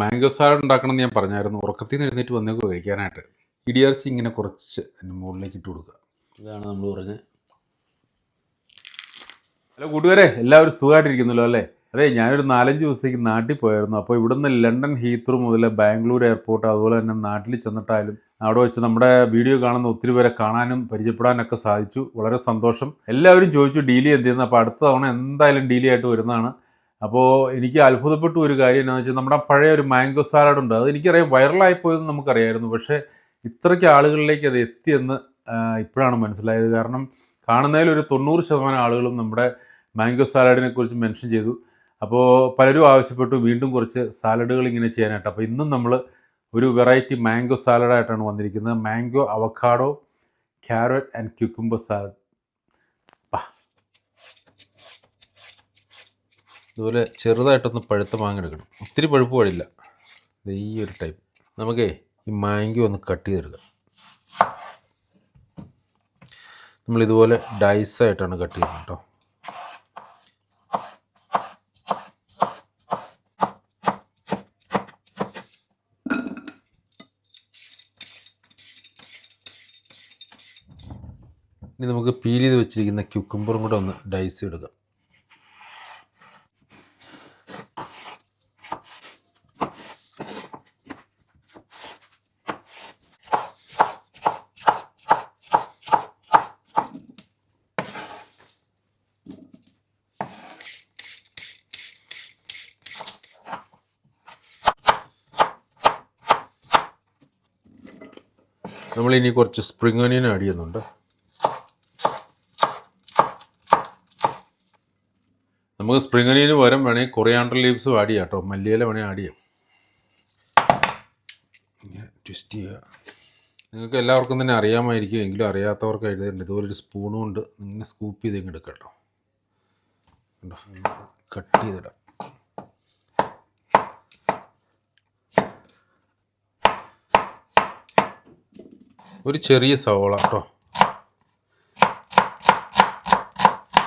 Mango salad ഉണ്ടാക്കണം എന്ന് ഞാൻ പറഞ്ഞായിരുന്നു. ഉറക്കത്തിൽ നിന്ന് എഴുന്നേറ്റ് വന്നേക്ക് കഴിക്കാനായിട്ട്. ഇടിയർച്ചി ഇങ്ങനെ കുറച്ച് അതിന്റെ മുകളിലേക്ക് ഇട്ട് കൊടുക്കുക. ഇതാണ് നമ്മൾ പറഞ്ഞത് ഹലോ കൂട്ടുകാരെ എല്ലാവരും സുഖമായിട്ടിരിക്കുന്നല്ലോ അല്ലേ? അതെ ഞാനൊരു നാലഞ്ച് ദിവസത്തേക്ക് നാട്ടിൽ പോയായിരുന്നു. അപ്പോൾ ഇവിടുന്ന് ലണ്ടൻ ഹീത്രൂ മുതൽ ബാംഗ്ലൂർ എയർപോർട്ട് അതുപോലെ തന്നെ നാട്ടിൽ ചെന്നിട്ടായാലും അവിടെ വെച്ച് നമ്മുടെ വീഡിയോ കാണുന്ന ഒത്തിരി പേരെ കാണാനും പരിചയപ്പെടാനൊക്കെ സാധിച്ചു. വളരെ സന്തോഷം. എല്ലാവരും ചോദിച്ചു ഡീലി എന്ത് ചെയ്യുന്നത് അപ്പോൾ അടുത്ത തവണ എന്തായാലും ഡീലി ആയിട്ട് വരുന്നതാണ്. അപ്പോൾ എനിക്ക് അത്ഭുതപ്പെട്ട ഒരു കാര്യം എന്താണെന്ന് വെച്ചാൽ നമ്മുടെ പഴയ ഒരു മാംഗോ സാലഡ് ഉണ്ട്. അത് എനിക്കറിയാം വൈറലായി പോയതെന്ന് നമുക്കറിയായിരുന്നു. പക്ഷേ ഇത്രയ്ക്ക് ആളുകളിലേക്ക് അത് എത്തിയെന്ന് ഇപ്പോഴാണ് മനസ്സിലായത്. കാരണം കാണുന്നതിൽ ഒരു തൊണ്ണൂറ് ശതമാനം ആളുകളും നമ്മുടെ മാംഗോ സാലഡിനെ കുറിച്ച് മെൻഷൻ ചെയ്തു. അപ്പോൾ പലരും ആവശ്യപ്പെട്ടു വീണ്ടും കുറച്ച് സാലഡുകൾ ഇങ്ങനെ ചെയ്യാനായിട്ട്. അപ്പോൾ ഇന്നും നമ്മൾ ഒരു വെറൈറ്റി മാംഗോ സാലഡായിട്ടാണ് വന്നിരിക്കുന്നത്. Mango avocado carrot and cucumber salad. ഇതുപോലെ ചെറുതായിട്ടൊന്ന് പഴുത്ത മാങ്ങ എടുക്കണം ഒത്തിരി പഴുപ്പ് പാടില്ല. ഈ ഒരു ടൈപ്പ് നമുക്കേ ഈ മാങ്കി ഒന്ന് കട്ട് ചെയ്തെടുക്കാം. നമ്മൾ ഇതുപോലെ ഡൈസായിട്ടാണ് കട്ട് ചെയ്യുന്നത് കേട്ടോ ഇനി നമുക്ക് പീൽ ചെയ്ത് വെച്ചിരിക്കുന്ന ക്യുക്കുംബറും കൂടെ ഒന്ന് ഡൈസ് എടുക്കാം നമ്മൾ ഇനി കുറച്ച് സ്പ്രിംഗ് ഒനിയൻ ആഡ് ചെയ്യുന്നുണ്ട്. നമുക്ക് സ്പ്രിംഗ് ഒനിയന് പകരം വേണമെങ്കിൽ കൊറിയാണ്ടർ ലീവ്സും ആഡ് ചെയ്യാം കേട്ടോ മല്ലിയില വേണമെങ്കിൽ ആഡ് ചെയ്യാം. ട്വിസ്റ്റ് ചെയ്യുക. നിങ്ങൾക്ക് എല്ലാവർക്കും തന്നെ അറിയാമായിരിക്കും. എങ്കിലും അറിയാത്തവർക്ക് എഴുതേണ്ട ഇതുപോലെ ഒരു കൊണ്ട് ഇങ്ങനെ സ്കൂപ്പ് ചെയ്ത് ഇങ്ങ് എടുക്കാം കേട്ടോ. കട്ട് ചെയ്തിടാം. ഒരു ചെറിയ സവോള കേട്ടോ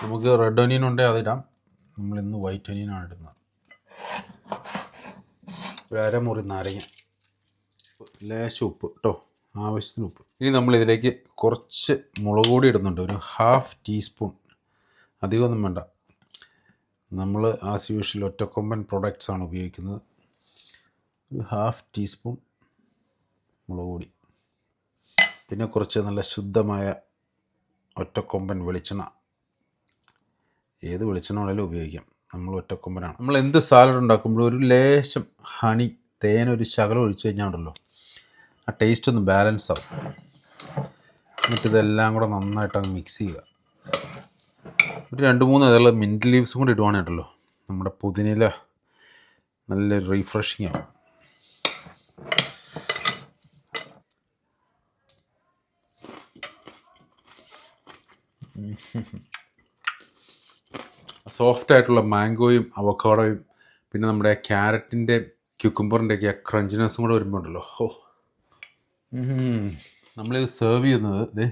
നമുക്ക് റെഡ് ഒനിയൻ ഉണ്ടെങ്കിൽ അതിടാം നമ്മൾ ഇന്ന് വൈറ്റ് ആണ് ഇടുന്നത്. ഒരു അരമുറി നാരങ്ങ. ലേശം ഉപ്പ് കേട്ടോ ആവശ്യത്തിന് ഉപ്പ്. ഇനി നമ്മൾ ഇതിലേക്ക് കുറച്ച് മുളക് പൊടി ഇടുന്നുണ്ട്. ഒരു ഹാഫ് ടീസ്പൂൺ അധികമൊന്നും വേണ്ട. നമ്മൾ ആസ് യൂഷ്വൽ ഒറ്റക്കൊമ്പൻ പ്രൊഡക്ട്സ് ആണ് ഉപയോഗിക്കുന്നത്. ഒരു ഹാഫ് ടീസ്പൂൺ മുളക് പൊടി. പിന്നെ കുറച്ച് നല്ല ശുദ്ധമായ ഒറ്റക്കൊമ്പൻ വെളിച്ചെണ്ണ. ഏത് വെളിച്ചെണ്ണ ഉപയോഗിക്കാം. നമ്മൾ ഒറ്റക്കൊമ്പനാണ്. നമ്മൾ എന്ത് സാലഡ് ഉണ്ടാക്കുമ്പോഴും ഒരു ലേശം ഹണി തേൻ ഒരു ശകലം ഒഴിച്ചു കഴിഞ്ഞാൽ ഉണ്ടല്ലോ. ആ ടേസ്റ്റ് ഒന്ന് ബാലൻസ് ആവും. എന്നിട്ടിതെല്ലാം കൂടെ നന്നായിട്ട് അങ്ങ് മിക്സ് ചെയ്യുക. ഒരു രണ്ട് മൂന്ന് ഇതെല്ലാം മിന്റ് ലീവ്സും കൂടി ഇടുവാണേട്ടല്ലോ നമ്മുടെ പുതിനയില നല്ല റീഫ്രഷിങ് ആവും. സോഫ്റ്റ് ആയിട്ടുള്ള മാംഗോയും അവക്കോടയും പിന്നെ നമ്മുടെ ക്യാരറ്റിന്റെ ക്യുക്കുംബറിന്റെ ഒക്കെ ആ ക്രഞ്ചിനെസ്സും കൂടെ വരുമ്പോൾ ഉണ്ടല്ലോ ഓ നമ്മളിത് സെർവ് ചെയ്യുന്നത് ഇത്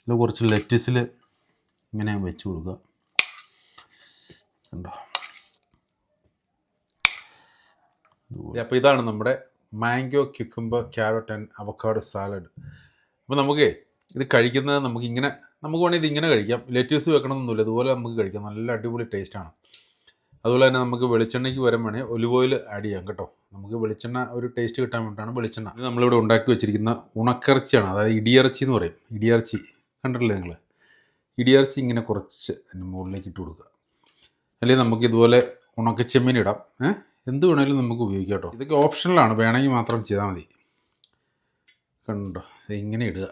ഇതിൽ കുറച്ച് ലെറ്റസിൽ ഇങ്ങനെ വെച്ച് കൊടുക്കുക. കണ്ടോ? അപ്പോൾ ഇതാണ് നമ്മുടെ mango cucumber carrot and avocado salad അപ്പോൾ നമുക്ക് ഇത് കഴിക്കുന്നത് നമുക്ക് ഇങ്ങനെ നമുക്ക് വേണമെങ്കിൽ ഇത് ഇങ്ങനെ കഴിക്കാം. ലെറ്റീസ് വെക്കണമെന്നൊന്നുമില്ല. ഇതുപോലെ നമുക്ക് കഴിക്കാം. നല്ല അടിപൊളി ടേസ്റ്റാണ് അതുപോലെ തന്നെ നമുക്ക് വെളിച്ചെണ്ണയ്ക്ക് വരാൻ വേണേൽ ഒലിവ് ഓയിൽ ആഡ് ചെയ്യാം കേട്ടോ. നമുക്ക് വെളിച്ചെണ്ണ ഒരു ടേസ്റ്റ് കിട്ടാൻ വേണ്ടിയിട്ടാണ് വെളിച്ചെണ്ണ. ഇത് നമ്മളിവിടെ ഉണ്ടാക്കി വെച്ചിരിക്കുന്ന ഉണക്കിറച്ചിയാണ് അതായത് ഇടിയിറച്ചി എന്ന് പറയും. ഇടിയിറച്ചി. കണ്ടിട്ടില്ലേ നിങ്ങൾ? ഇടിയിറച്ചി ഇങ്ങനെ കുറച്ച് അതിന്റെ മുകളിലേക്ക് ഇട്ട് കൊടുക്കുക. അല്ലെങ്കിൽ നമുക്ക് ഇതുപോലെ ഉണക്കച്ചെമ്മീൻ ഇടാം. ഏഹ് എന്ത് വേണമെങ്കിലും നമുക്ക് ഉപയോഗിക്കാം കേട്ടോ. ഇതൊക്കെ ഓപ്ഷണലാണ് വേണമെങ്കിൽ മാത്രം ചെയ്താൽ മതി. കണ്ടോ? ഇങ്ങനെ ഇടുക.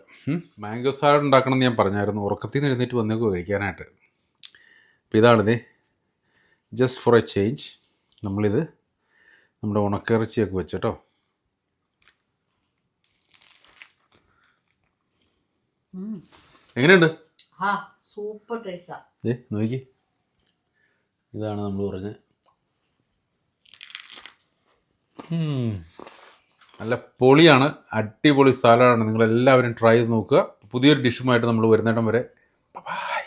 മാംഗോ സാലഡ് ഉണ്ടാക്കണം എന്ന് ഞാൻ പറഞ്ഞായിരുന്നു. ഉറക്കത്തിൽ നിന്ന് എഴുന്നേറ്റ് വന്നേക്കോ കഴിക്കാനായിട്ട്. അപ്പോൾ ഇതാണിത് ജസ്റ്റ് ഫോർ എ ചേഞ്ച് നമ്മളിത് നമ്മുടെ ഉണക്കിറച്ചിയൊക്കെ വെച്ചിട്ടോ എങ്ങനെയുണ്ട്? ആ സൂപ്പർ ടേസ്റ്റാ. ഏ നോക്കി. ഇതാണ് നമ്മൾ പറഞ്ഞത് ഉം. നല്ല പൊളിയാണ് അടിപൊളി സാലഡാണ്. നിങ്ങളെല്ലാവരും ട്രൈ ചെയ്ത് നോക്കുക. പുതിയൊരു ഡിഷുമായിട്ട് നമ്മൾ വരുന്നിടം വരെ. ബൈ